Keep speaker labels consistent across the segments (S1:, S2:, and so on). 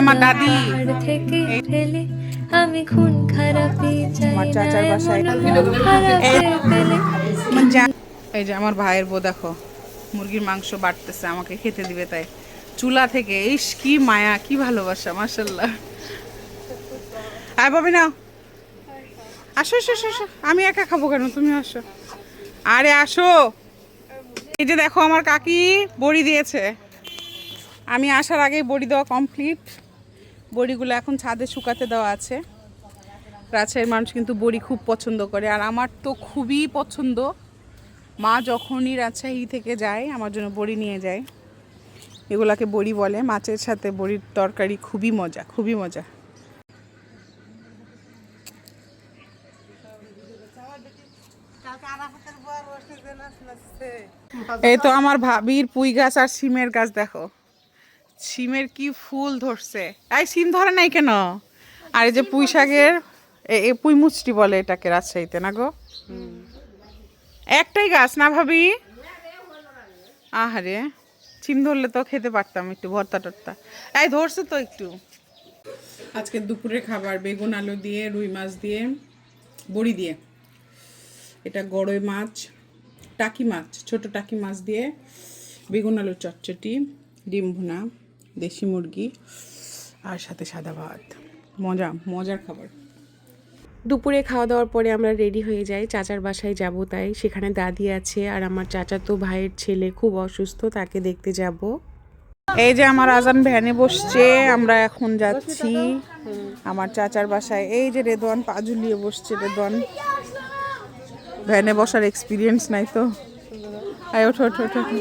S1: আমার দাদি।
S2: থেকে ফেলে আমি খুন খারাপি না
S1: এই যে। আমার ভাইয়ের বউ দেখো মুরগির মাংস বাড়তেছে আমাকে খেতে দিবে তাই। চুলা থেকে ইস কি মায়া কি ভালোবাসা মার্শাল্লাহ আয় বাবি নাও। আসো আসো আসো, আসো। আমি একা খাব কেন? তুমি আসো। আরে আসো। এই যে দেখো আমার কাকি বড়ি দিয়েছে। আমি আসার আগেই বড়ি দেওয়া কমপ্লিট বড়িগুলো এখন ছাদে শুকাতে দেওয়া আছে। রাজশাহীর মানুষ কিন্তু বড়ি খুব পছন্দ করে। আর আমার তো খুবই পছন্দ। মা যখনই রাজশাহী থেকে যায়, আমার জন্য বড়ি নিয়ে যায়। এগুলাকে বড়ি বলে। মাছের সাথে বড়ির তরকারি খুবই মজা খুবই মজা। এই তো আমার ভাবির পুঁই গাছ আর সিমের গাছ, দেখো। সিমের কি ফুল ধরছে? এই সিম ধরে নাই কেন? আর এই যে পুঁই শাকের এ- পুঁই মুচটি বলে এটাকে রাজশাহীতে না গো? একটাই গাছ না ভাবি? আহারে সিম ধরলে তো খেতে পারতাম একটু ভর্তা টর্তা। এই ধরছে তো একটু। আজকে দুপুরের খাবার বেগুন আলু দিয়ে রুই মাছ দিয়ে বড়ি দিয়ে। এটা গড়ই মাছ টাকি মাছ ছোট টাকি মাছ দিয়ে বেগুন আলুর চটচটি ডিম ভুনা। দেশি মুরগি আর সাথে সাদা ভাত। মজা মজার খাবার।
S3: দুপুরে খাওয়া দাওয়ার পরে আমরা রেডি হয়ে যাই চাচার বাসায় যাব তাই। সেখানে দাদি আছে আর আমার চাচা তো ভাইয়ের ছেলে খুব অসুস্থ তাকে দেখতে যাব।
S1: এই যে আমার আজান ভ্যানে বসছে আমরা এখন যাচ্ছি আমার চাচার বাসায়। এই যে রেদওয়ান পা ঝুলিয়ে বসছে রেদওয়ান ভ্যানে বসার এক্সপিরিয়েন্স নাই তো। আয় ওঠো ওঠো ওঠো ওঠো।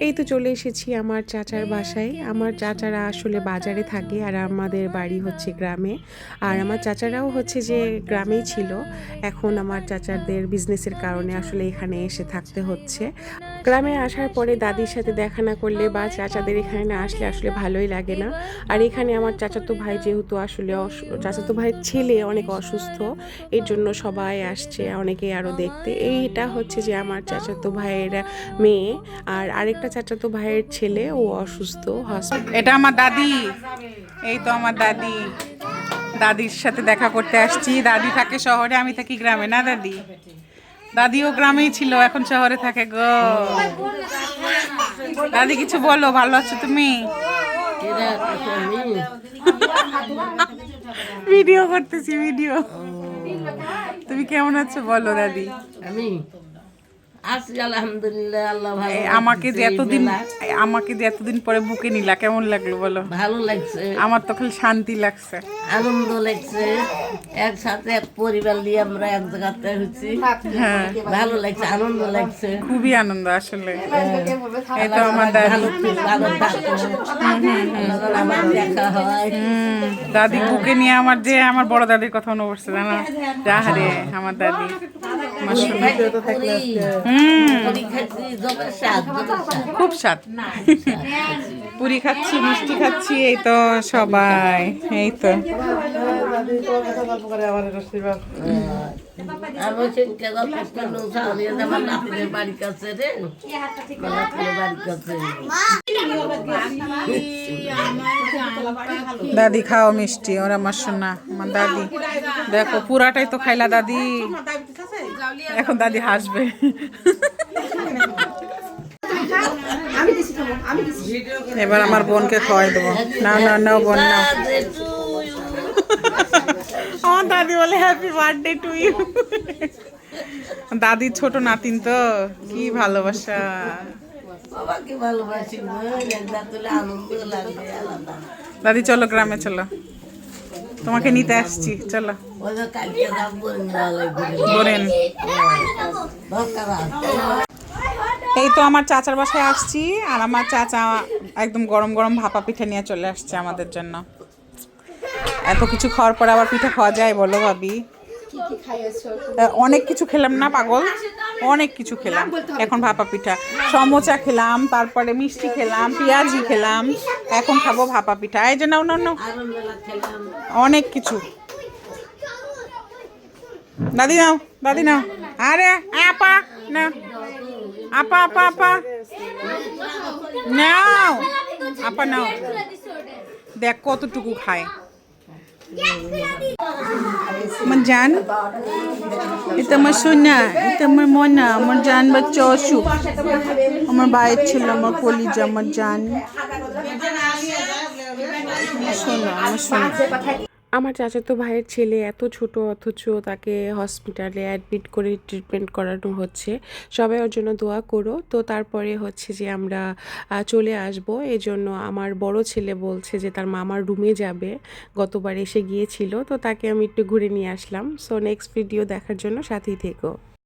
S3: এই তো চলে এসেছি আমার চাচার বাসায়। আমার চাচারা আসলে বাজারে থাকে আর আমাদের বাড়ি হচ্ছে গ্রামে। আর আমার চাচারাও হচ্ছে যে গ্রামেই ছিল। এখন আমার চাচাদের বিজনেসের কারণে আসলে এখানে এসে থাকতে হচ্ছে। গ্রামে আসার পরে দাদির সাথে দেখা না করলে বা চাচাদের এখানে না আসলে আসলে ভালোই লাগে না। আর এখানে আমার চাচাতো ভাই যেহেতু আসলে চাচাতো ভাইয়ের ছেলে, অনেক অসুস্থ এর জন্য সবাই আসছে, অনেকেই আরও দেখতে। এইটা হচ্ছে যে আমার চাচাতো ভাইয়ের মেয়ে আর আরেকটা চাচাতো ভাইয়ের ছেলে, ও অসুস্থ
S1: এটা আমার দাদি। এই তো আমার দাদি। দাদির সাথে দেখা করতে আসছি। দাদি থাকে শহরে, আমি থাকি গ্রামে, না দাদি? দাদিও গ্রামেই ছিল, এখন শহরে থাকে গো। দাদি কিছু বলো, ভালো আছো তুমি? ভিডিও করতেছি, ভিডিও। তুমি কেমন আছো বলো, দাদি?
S4: আমি আছি আলহামদুলিল্লাহ আল্লাহ ভালো
S1: এই আমাকে যে এতদিন আমাকে যে এতদিন পরে বুকে নিলা কেমন লাগল বলো?
S4: ভালো লাগছে।
S1: আমার তো খালি শান্তি লাগছে।
S4: আনন্দ লাগছে। একসাথে এক পরিবার নিয়ে আমরা এক জায়গাতে হচ্ছি
S1: হ্যাঁ।
S4: ভালো লাগছে আনন্দ লাগছে।
S1: খুবই আনন্দ আসলে। এই তো আমার দাদি।
S4: হয়।
S1: বুকে নিয়ে আমার যে আমার বড় দাদির কথা মনে পড়ছে জানো? যাহারে আমার দাদি। আমার খুব স্বাদ। পুরি খাচ্ছি মিষ্টি খাচ্ছি এই তো সবাই এই তো। দাদি খাও মিষ্টি ওরা আমার সোনা আমার দাদি। দেখো পুরাটাই তো খাইলা দাদি। এখন দাদি হাসবে। এবার আমার বোনকে খাওয়াই দেবো। না না না বোন না আমার দাদি বলে হ্যাপি বার্থডে টু ইউ দাদির ছোট নাতিন তো কি ভালোবাসা। দাদি চলো গ্রামে চলো। তোমাকে নিতে আসছি, চলো।
S4: ওই যে কালকে যাব না লাগবে
S1: বোরেন
S4: দরকার আছে
S1: এই তো আমার চাচার বাসায় আসছি, আর আমার চাচা একদম গরম গরম ভাপা পিঠা নিয়ে চলে আসছে আমাদের জন্য। এত কিছু খাওয়ার পর আবার পিঠা খাওয়া যায় বলো ভাবি। অনেক কিছু খেলাম না, পাগল? অনেক কিছু খেলাম। এখন ভাপা পিঠা। সমোচা খেলাম, তারপরে মিষ্টি খেলাম, পেঁয়াজি খেলাম, এখন খাব ভাপা পিঠা। এই যে নাও
S4: খেলাম
S1: অনেক কিছু। দাদি নাও দাদি নাও। আরে, আপা না আপা আপা আপা। নাও। আপা, নাও। দেখ কতটুকু খায়। আমার জান, এটা আমার সোনা, এটা আমার মনা, আমার জান বাচ্চা অসুখ আমার ভাইয়ের ছিল, আমার কলিজা, আমার জান। সোনা, আমার সোনা।
S3: আমার চাচাতো ভাইয়ের ছেলে এত ছোট, অথচ তাকে হসপিটালে অ্যাডমিট করে ট্রিটমেন্ট করানো হচ্ছে। সবাই ওর জন্য দোয়া করো। তো তারপরে হচ্ছে যে আমরা চলে আসব। এই জন্য আমার বড় ছেলে বলছে যে তার মামার রুমে যাবে। গতবার এসে গিয়েছিল। তো তাকে আমি একটু ঘুরে নিয়ে আসলাম। সো নেক্সট ভিডিও দেখার জন্য সাথেই থেকো।